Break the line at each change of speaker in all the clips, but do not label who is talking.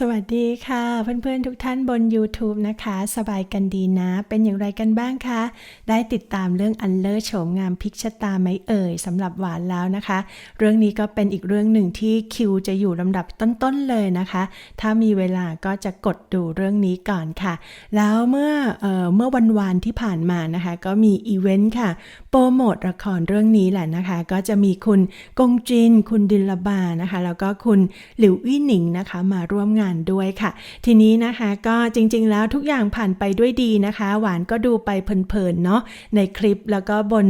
สวัสดีค่ะ เพื่อนๆทุกท่านบน YouTube นะคะ สบายกันดีนะ เป็นอย่างไรกันบ้างคะ ได้ติดตามเรื่องอันเลอร์โฉมงามพิกชะตาไหมเอ่ยสำหรับหวานแล้วนะคะ เรื่องนี้ก็เป็นอีกเรื่องหนึ่งที่คิวจะอยู่ลำดับต้นๆเลยนะคะ ถ้ามีเวลาก็จะกดดูเรื่องนี้ก่อนค่ะ แล้วเมื่อเออเมื่อวันวานที่ผ่านมานะคะ ก็มีอีเวนต์ค่ะ โปรโมทละครเรื่องนี้แหละนะคะ ก็จะมีคุณกงจิน คุณดินลบานะคะ แล้วก็คุณหลิวอี้หนิงนะคะ มาร่วมงานด้วยค่ะ ทีนี้นะคะก็จริง ๆ แล้วทุกอย่างผ่านไปด้วยดีนะคะ หวานก็ดูไปเพลินๆเนาะในคลิปแล้วก็บน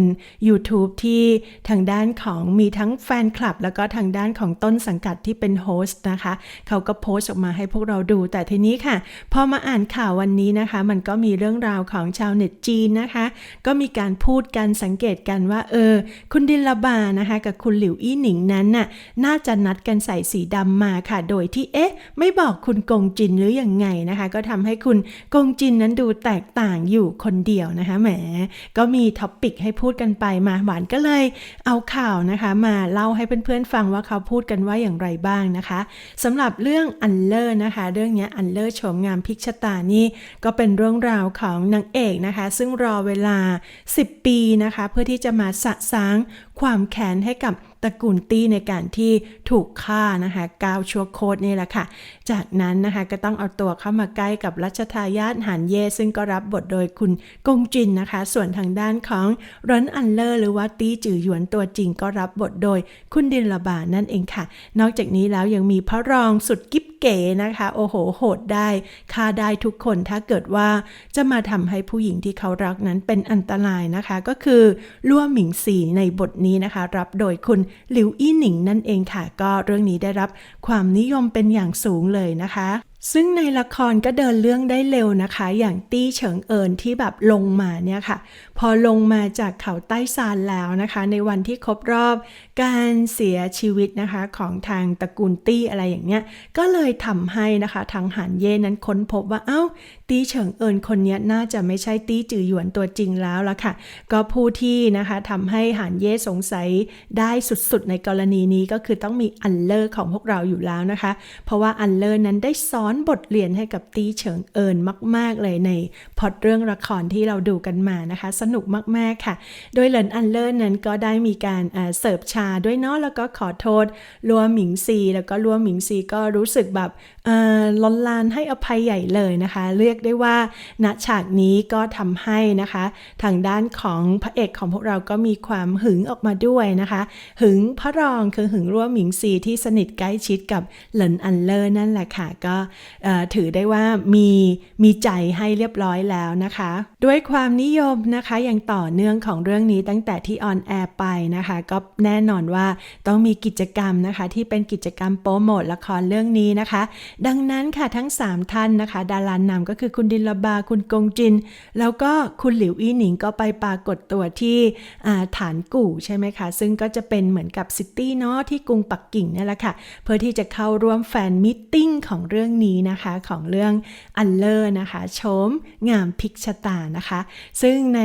YouTube ที่ทางด้านของมีทั้งแฟนคลับ แล้วก็ทางด้านของต้นสังกัดที่เป็นโฮสต์นะคะ เขาก็โพสต์ออกมาให้พวกเราดู แต่ทีนี้ค่ะ พอมาอ่านข่าววันนี้นะคะ มันก็มีเรื่องราวของชาวเน็ตจีนนะคะ ก็มีการพูดกันสังเกตกันว่า เออ คุณดินลบานะคะ กับคุณหลิวอี้หนิงนั้นน่ะน่าจะนัดกันใส่สีดำมาค่ะ โดยที่เอ๊ะ ไม่บอกอกคุณกงจินหรืออยังไงนะคะ ก็ทำให้คุณกงจินนั้นดูแตกต่างอยู่คนเดียวนะคะแหมก็มีท็อปปิกให้พูดกันไปมาหวานก็เลยเอาข่าวนะคะ มาเล่าให้เพื่อนๆฟังว่าเขาพูดกันว่าอย่างไรบ้างนะคะสำหรับเรื่องอันเลอร์นะคะ เรื่องนี้อันเลอร์โฉมงามพิกชะตานี่ก็เป็นเรื่องราวของนางเอกนะคะ ซึ่งรอเวลา 10 ปีนะคะ เพื่อที่จะมาสะสาง ความแค้นให้กับตระกูลตี้ในการที่ถูกฆ่านะคะก้าวชั่วโคตรนี่แหละค่ะ จากนั้นนะคะก็ต้องเอาตัวเข้ามาใกล้กับรัชทายาทหานเย่ซึ่งก็รับบทโดยคุณกงจินนะคะ ส่วนทางด้านของรอนอันเลอร์หรือว่าตี้จือหยวนตัวจริงก็รับบทโดยคุณดินละบานั่นเองค่ะ นอกจากนี้แล้วยังมีพระรองสุดกิ๊บเก๋นะคะ โอ้โห โหดได้ฆ่าได้ทุกคนถ้าเกิดว่าจะมาทำให้ผู้หญิงที่เขารักนั้นเป็นอันตรายนะคะ ก็คือลั่วหมิงสีในบทนี้นะคะ รับโดยคุณหลิวอี้หนิงนั่นเองค่ะ ก็เรื่องนี้ได้รับความนิยมเป็นอย่างสูงเลยนะคะซึ่งในละครก็เดินเรื่องได้เร็วนะคะ อย่างตี้เฉิงเอินที่แบบลงมาเนี่ยค่ะ พอลงมาจากเขาใต้ซานแล้วนะคะ ในวันที่ครบรอบการเสียชีวิตนะคะของทางตระกูลตี้อะไรอย่างเงี้ย ก็เลยทำให้นะคะทางหานเย่นั้นค้นพบว่าเอ้า ตี้เฉิงเอินคนนี้น่าจะไม่ใช่ตี้จือหยวนตัวจริงแล้วละค่ะ ก็ผู้ที่นะคะทำให้หานเย่สงสัยได้สุดๆ ในกรณีนี้ก็คือต้องมีอันเลอร์ของพวกเราอยู่แล้วนะคะ เพราะว่าอันเลอร์นั้นได้สอนบทเรียนให้กับตีเฉิงเอินมาก ๆ เลยในพอดเรื่องละครที่เราดูกันมานะคะ สนุกมาก ๆ ค่ะ โดยเหลินอันเลอร์นั้นก็ได้มีการเสิร์ฟชาด้วยเนาะแล้วก็ขอโทษลัวหมิงซี แล้วก็ลัวหมิงซีก็รู้สึกแบบเอ่อล้นลานให้อภัยใหญ่เลยนะคะ เรียกได้ว่าณฉากนี้ก็ทำให้นะคะ ทางด้านของพระเอกของพวกเราก็มีความหึงออกมาด้วยนะคะ หึงพระรองคือหึงร่วมหมิงซีที่สนิทใกล้ชิดกับเหลินอันเลอร์นั่นแหละค่ะ ก็ถือได้ว่ามีมีใจให้เรียบร้อยแล้วนะคะ ด้วยความนิยมนะคะอย่างต่อเนื่องของเรื่องนี้ตั้งแต่ที่ออนแอร์ไปนะคะ ก็แน่นอนว่าต้องมีกิจกรรมนะคะ ที่เป็นกิจกรรมโปรโมทละครเรื่องนี้นะคะ ดังนั้นค่ะทั้ง 3 ท่านนะคะ ดารานำก็คือคุณดินลบาคุณกงจิน แล้วก็คุณหลิวอี้หนิงก็ไปปรากฏตัวที่ฐานกู่ใช่ไหมคะซึ่งก็จะเป็นเหมือนกับซิตี้เนาะที่กรุงปักกิ่งนี่แหละค่ะ เพื่อที่จะเข้าร่วมแฟนมิทติ้งของเรื่องนี้นะคะของเรื่องอันเลอร์นะคะโฉมงามพิกชะตานะคะ ซึ่งใน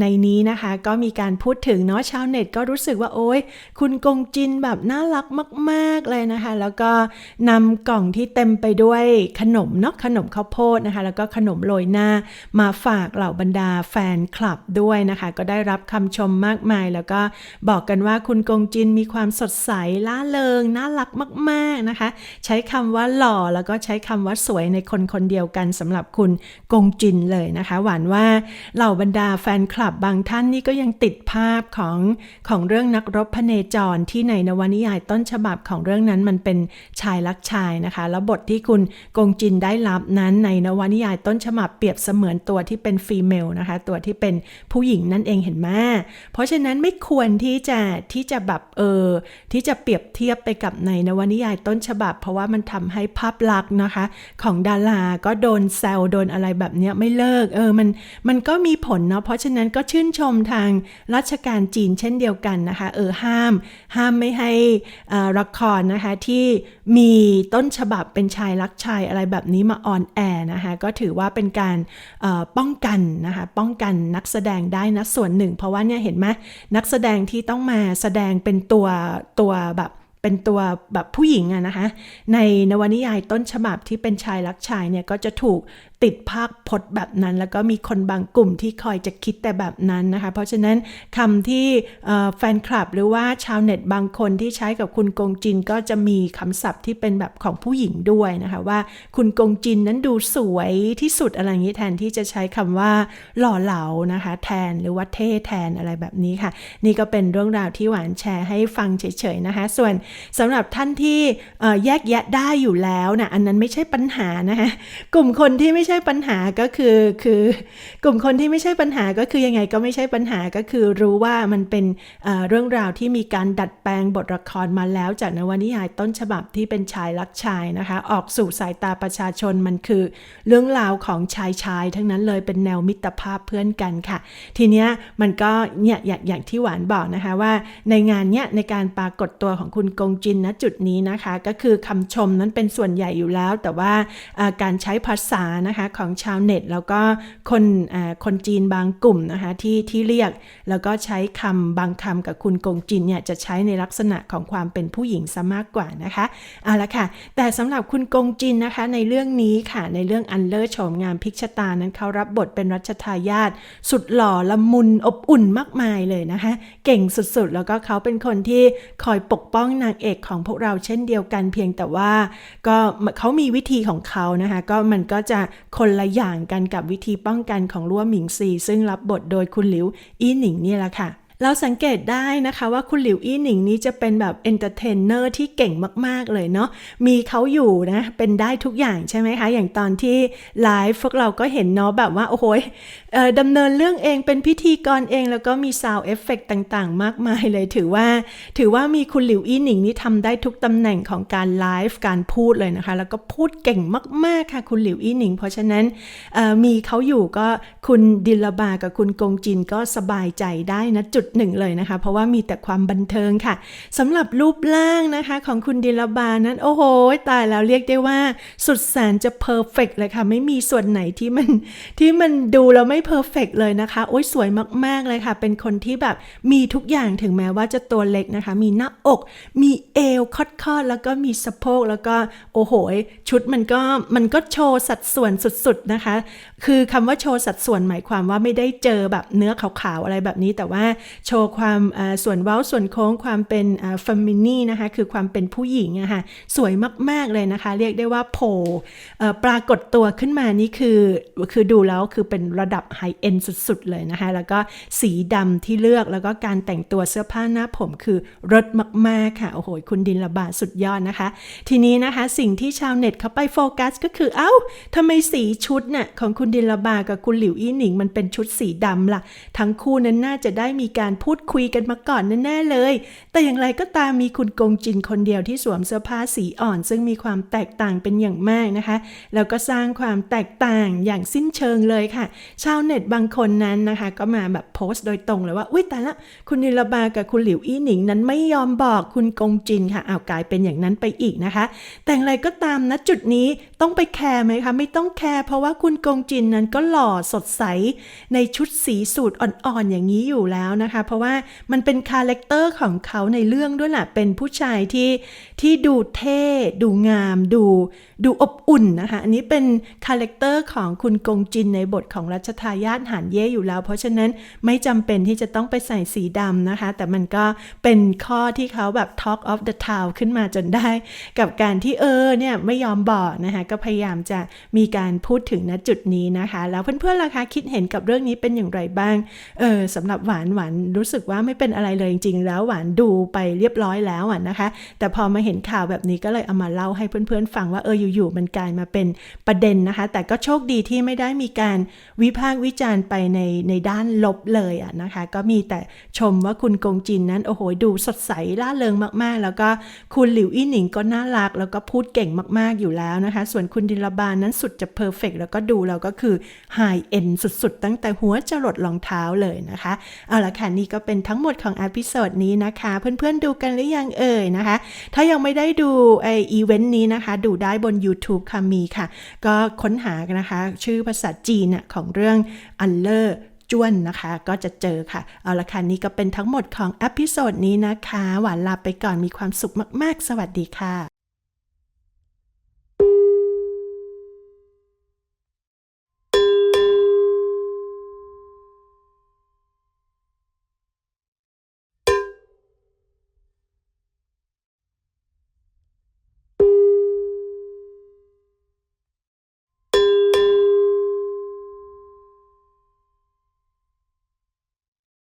ในนี้นะคะก็มีการพูดถึงเนาะชาวเน็ตก็รู้สึกว่าโอ๊ยคุณกงจินแบบน่ารักมาก ๆเลยนะคะ แล้วก็นำกล่องที่เต็มไปด้วยขนมเนาะขนมข้าวโพดนะคะ แล้วก็ขนมโรยหน้ามาฝากเหล่าบรรดาแฟนคลับด้วยนะคะ ก็ได้รับคำชมมากมาย แล้วก็บอกกันว่าคุณกงจินมีความสดใสล่าเริงน่ารักมาก ๆนะคะ ใช้คำว่าหล่อแล้วก็ใช้คำว่าสวยในคนคนเดียวกันสำหรับคุณกงจินเลยนะคะ หวานว่าเหล่าบรรดาแฟนคลับบางท่านนี่ก็ยังติดภาพของของเรื่องนักรบพเนจรที่ในนวนิยายต้นฉบับของเรื่องนั้นมันเป็นชายรักชายนะคะ แล้วบทที่คุณกงจินได้รับนั้นในนวนิยายต้นฉบับเปรียบเสมือนตัวที่เป็นฟีเมลนะคะ ตัวที่เป็นผู้หญิงนั่นเองเห็นไหมเพราะฉะนั้นไม่ควรที่จะที่จะแบบเออที่จะเปรียบเทียบไปกับในนวนิยายต้นฉบับ เพราะว่ามันทำให้ภาพลักษณ์นะคะ ของดาราก็โดนแซวโดนอะไรแบบเนี้ยไม่เลิกเออมันมันก็มีผลเนาะเพราะฉะนั้นก็ชื่นชมทางราชการจีนเช่นเดียวกันนะคะ เออห้าม ห้ามไม่ให้อ่ละครนะคะที่มีต้นฉบับเป็นชายรักชายอะไรแบบนี้มาออนแอร์นะคะก็ถือว่าเป็นการป้องกันนะคะป้องกันนักแสดงได้นะส่วนหนึ่ง เพราะว่าเนี่ยเห็นไหมนักแสดงที่ต้องมาแสดงเป็นตัวตัวแบบเป็นตัวแบบผู้หญิงอะนะคะในนวนิยายต้นฉบับที่เป็นชายรักชายเนี่ยก็จะถูก ติดภาคพจน์แบบนั้น แล้วก็มีคนบางกลุ่มที่คอยจะคิดแต่แบบนั้นนะคะ เพราะฉะนั้นคำที่แฟนคลับหรือว่าชาวเน็ตบางคนที่ใช้กับคุณกงจินก็จะมีคำศัพท์ที่เป็นแบบของผู้หญิงด้วยนะคะว่า คุณกงจินนั้นดูสวยที่สุดอะไรอย่างนี้แทนที่จะใช้คำว่าหล่อเหลานะคะ แทนหรือว่าเท่แทนอะไรแบบนี้ค่ะ นี่ก็เป็นเรื่องราวที่หวานแชร์ให้ฟังเฉยๆนะคะ ส่วนสำหรับท่านที่แยกแยะได้อยู่แล้วนะอันนั้นไม่ใช่ปัญหานะคะกลุ่มคนที่ไม่ใช่ช่ปัญหาก็คือคือกลุ่มคนที่ไม่ใช่ปัญหาก็คือยังไงก็ไม่ใช่ปัญหาก็คือรู้ว่ามันเป็นเรื่องราวที่มีการดัดแปลงบทละครมาแล้วจากนวนิยายต้นฉบับที่เป็นชายรักชายนะคะ ออกสู่สายตาประชาชนมันคือเรื่องราวของชายชายทั้งนั้นเลยเป็นแนวมิตรภาพเพื่อนกันค่ะ ทีเนี้ยมันก็เนี่ยอย่างอย่างที่หวานบอกนะคะว่าในงานเนี้ยในการปรากฏตัวของคุณกงจินณจุดนี้นะคะ ก็คือคำชมนั้นเป็นส่วนใหญ่อยู่แล้ว แต่ว่าการใช้ภาษานะคะของชาวเน็ต แล้วก็คนคนจีนบางกลุ่มนะคะที่ที่เรียก แล้วก็ใช้คำบางคำกับคุณกงจินเนี่ยจะใช้ในลักษณะของความเป็นผู้หญิงซะมากกว่านะคะเอาละค่ะ แต่สำหรับคุณกงจินนะคะในเรื่องนี้ค่ะในเรื่องอันเลอร์โฉมงามพิกชตานั้นเขารับบทเป็นรัชทายาทสุดหล่อละมุนอบอุ่นมากมายเลยนะคะเก่งสุดๆ แล้วก็เขาเป็นคนที่คอยปกป้องนางเอกของพวกเราเช่นเดียวกันเพียงแต่ว่าก็เขามีวิธีของเขานะคะก็มันก็จะคนละอย่างกันกับวิธีป้องกันของลัวหมิงซี ซึ่งรับบทโดยคุณหลิวอี้หนิงนี่แหละค่ะ เราสังเกตได้นะคะว่าคุณหลิวอี้หนิงนี้จะเป็นแบบเอนเตอร์เทนเนอร์ที่เก่งมาก ๆ เลยเนาะ มีเขาอยู่นะ เป็นได้ทุกอย่างใช่ไหมคะ อย่างตอนที่ไลฟ์พวกเราก็เห็นเนาะแบบว่า โอ้โหดำเนินเรื่องเองเป็นพิธีกรเองแล้วก็มีซาวเอฟเฟกต่างๆ มากมายเลยถือว่า ถือว่ามีคุณหลิวอี้หนิงนี่ทำได้ทุกตำแหน่งของการไลฟ์การพูดเลยนะคะ แล้วก็พูดเก่งมาก ๆ ค่ะคุณหลิวอี้หนิง เพราะฉะนั้นมีเขาอยู่ก็คุณดิลบากับคุณกงจินก็สบายใจได้นะจุดหนึ่งเลยนะคะ เพราะว่ามีแต่ความบันเทิงค่ะสำหรับรูปร่างนะคะของคุณดิลบานั้น โอ้โห ตายแล้วเรียกได้ว่า สุดแสนจะเพอร์เฟกเลยค่ะ ไม่มีส่วนไหนที่มันที่มันดูแล้วไม่เพอร์เฟกเลยนะคะโอ้ยสวยมากๆเลยค่ะ เป็นคนที่แบบมีทุกอย่างถึงแม้ว่าจะตัวเล็กนะคะ มีหน้าอก มีเอวคอดๆแล้วก็มีสะโพกแล้วก็โอ้โห ชุดมันก็มันก็โชว์สัดส่วนสุดๆนะคะ คือคำว่าโชว์สัดส่วนหมายความว่าไม่ได้เจอแบบเนื้อขาวๆอะไรแบบนี้แต่ว่าโชว์ความส่วนเว้าส่วนโค้งความเป็นเฟมินีนะคะคือความเป็นผู้หญิงอะค่ะสวยมาก ๆ เลยนะคะ เรียกได้ว่าโผล่ปรากฏตัวขึ้นมานี่คือคือดูแล้วคือเป็นระดับไฮเอ็นสุด ๆ เลยนะคะ แล้วก็สีดำที่เลือกแล้วก็การแต่งตัวเสื้อผ้าหน้าผมคือรสมาก ๆ ค่ะ โอ้โห คุณดินระบาดสุดยอดนะคะ ทีนี้นะคะสิ่งที่ชาวเน็ตเขาไปโฟกัสก็คือเอ้าทำไมสีชุดน่ะของคุณดินระบากับคุณหลิวอี้หนิง มันเป็นชุดสีดำล่ะ ทั้งคู่นั้นน่าจะได้มีการพูดคุยกันมาก่อนแน่ๆเลย แต่อย่างไรก็ตามมีคุณกงจินคนเดียวที่สวมเสื้อผ้าสีอ่อน ซึ่งมีความแตกต่างเป็นอย่างมากนะคะ แล้วก็สร้างความแตกต่างอย่างสิ้นเชิงเลยค่ะ ชาวเน็ตบางคนนั้นนะคะ ก็มาแบบโพสต์โดยตรงเลยว่า อุ้ยแต่ละคุณนิลบากับคุณหลิวอี้หนิงนั้นไม่ยอมบอกคุณกงจินค่ะเอากลายเป็นอย่างนั้นไปอีกนะคะ แต่อย่างไรก็ตามนะจุดนี้ต้องไปแคร์ไหมคะไม่ต้องแคร์เพราะว่าคุณกงจินนั้นก็หล่อสดใสในชุดสีสูตรอ่อนๆอย่างนี้อยู่แล้วนะคะเพราะว่ามันเป็นคาแรคเตอร์ของเขาในเรื่องด้วยแหละเป็นผู้ชายที่ที่ดูเท่ดูงามดูดูอบอุ่นนะคะ อันนี้เป็นคาแรคเตอร์ของคุณกงจินในบทของรัชทายาทหานเย่อยู่แล้ว เพราะฉะนั้นไม่จำเป็นที่จะต้องไปใส่สีดำนะคะ แต่มันก็เป็นข้อที่เขาแบบ Talk of the Town ขึ้นมาจนได้ กับการที่เออเนี่ยไม่ยอมบอกนะคะก็พยายามจะมีการพูดถึงณจุดนี้นะคะ แล้วเพื่อนๆล่ะคะคิดเห็นกับเรื่องนี้เป็นอย่างไรบ้างเออสำหรับหวานหวานรู้สึกว่าไม่เป็นอะไรเลยจริงๆ แล้วหวานดูไปเรียบร้อยแล้วอะนะคะ แต่พอมาเห็นข่าวแบบนี้ก็เลยเอามาเล่าให้เพื่อนๆ ฟังว่าเอออยู่ๆมันกลายมาเป็นประเด็นนะคะ แต่ก็โชคดีที่ไม่ได้มีการวิพากษ์วิจารณ์ไปในในด้านลบเลยอะนะคะ ก็มีแต่ชมว่าคุณกงจินนั้นโอ้โหดูสดใสล่าเริงมากๆ แล้วก็คุณหลิวอี้หนิงก็น่ารัก แล้วก็พูดเก่งมากๆอยู่แล้วนะคะ ส่วนคุณดิลบานั้นสุดจะเพอร์เฟกแล้วก็ดูแล้วก็คือไฮเอ็นสุดๆ ตั้งแต่หัวจรดรองเท้าเลยนะคะเอาละค่ะนีก็เป็นทั้งหมดของอพิโซดนี้นะคะ เพื่อนๆดูกันหรือยังเอ่ยนะคะ ถ้ายังไม่ได้ดูไออีเวนต์นี้นะคะ ดูได้บน YouTube ค่ะมีค่ะ ก็ค้นหากันนะคะ ชื่อภาษาจีนน่ะของเรื่องอันเลอร์จ้วนนะคะ ก็จะเจอค่ะ เอาละค่ะ นี่ก็เป็นทั้งหมดของอพิโซดนี้นะคะ หวานลาไปก่อนมีความสุขมาก ๆ สวัสดีค่ะ